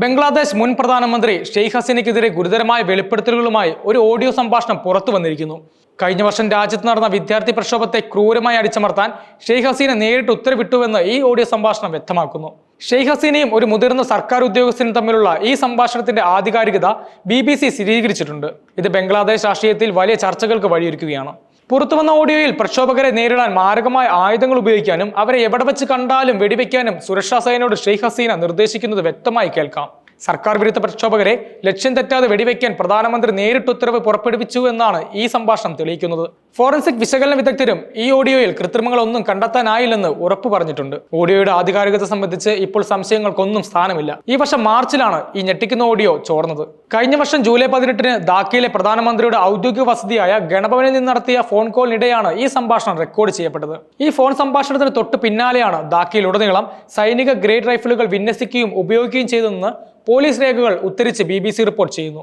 ബംഗ്ലാദേശ് മുൻ പ്രധാനമന്ത്രി ഷെയ്ഖ് ഹസീനയ്ക്കെതിരെ ഗുരുതരമായ വെളിപ്പെടുത്തലുകളുമായി ഒരു ഓഡിയോ സംഭാഷണം പുറത്തു വന്നിരിക്കുന്നു. കഴിഞ്ഞ വർഷം രാജ്യത്ത് നടന്ന വിദ്യാർത്ഥി പ്രക്ഷോഭത്തെ ക്രൂരമായി അടിച്ചമർത്താൻ ഷെയ്ഖ് ഹസീന നേരിട്ട് ഉത്തരവിട്ടുവെന്ന് ഈ ഓഡിയോ സംഭാഷണം വ്യക്തമാക്കുന്നു. ഷെയ്ഖ് ഹസീനയും ഒരു മുതിർന്ന സർക്കാർ ഉദ്യോഗസ്ഥനും തമ്മിലുള്ള ഈ സംഭാഷണത്തിന്റെ ആധികാരികത ബി ബി സി സ്ഥിരീകരിച്ചിട്ടുണ്ട്. ഇത് ബംഗ്ലാദേശ് രാഷ്ട്രീയത്തിൽ വലിയ ചർച്ചകൾക്ക് വഴിയൊരുക്കുകയാണ്. പുറത്തുവന്ന ഓഡിയോയിൽ പ്രക്ഷോഭകരെ നേരിടാൻ മാരകമായ ആയുധങ്ങൾ ഉപയോഗിക്കാനും അവരെ എവിടെ വെച്ച് കണ്ടാലും വെടിവെക്കാനും സുരക്ഷാ സേനയോട് ഷെയ്ഖ് ഹസീന നിർദ്ദേശിക്കുന്നത് വ്യക്തമായി കേൾക്കാം. സർക്കാർ വിരുദ്ധ പ്രക്ഷോഭകരെ ലക്ഷ്യം തെറ്റാതെ വെടിവെക്കാൻ പ്രധാനമന്ത്രി നേരിട്ട് ഉത്തരവ് പുറപ്പെടുവിച്ചു എന്നാണ് ഈ സംഭാഷണം തെളിയിക്കുന്നത്. ഫോറൻസിക് വിശകലന വിദഗ്ധരും ഈ ഓഡിയോയിൽ കൃത്രിമങ്ങളൊന്നും കണ്ടെത്താനായില്ലെന്ന് ഉറപ്പു പറഞ്ഞിട്ടുണ്ട്. ഓഡിയോയുടെ ആധികാരികത സംബന്ധിച്ച് ഇപ്പോൾ സംശയങ്ങൾക്കൊന്നും സ്ഥാനമില്ല. ഈ വർഷം മാർച്ചിലാണ് ഈ ഞെട്ടിക്കുന്ന ഓഡിയോ ചോർന്നത്. കഴിഞ്ഞ വർഷം ജൂലൈ പതിനെട്ടിന് ധാക്കയിലെ പ്രധാനമന്ത്രിയുടെ ഔദ്യോഗിക വസതിയായ ഗണഭവനിൽ നിന്ന് നടത്തിയ ഫോൺ കോളിനിടെയാണ് ഈ സംഭാഷണം റെക്കോർഡ് ചെയ്യപ്പെട്ടത്. ഈ ഫോൺ സംഭാഷണത്തിന് തൊട്ട് പിന്നാലെയാണ് ധാക്കയിലുടനീളം സൈനിക ഗ്രേഡ് റൈഫിളുകൾ വിന്യസിക്കുകയും ഉപയോഗിക്കുകയും ചെയ്തതെന്ന് പോലീസ് രേഖകൾ ഉദ്ധരിച്ച് ബി റിപ്പോർട്ട് ചെയ്യുന്നു.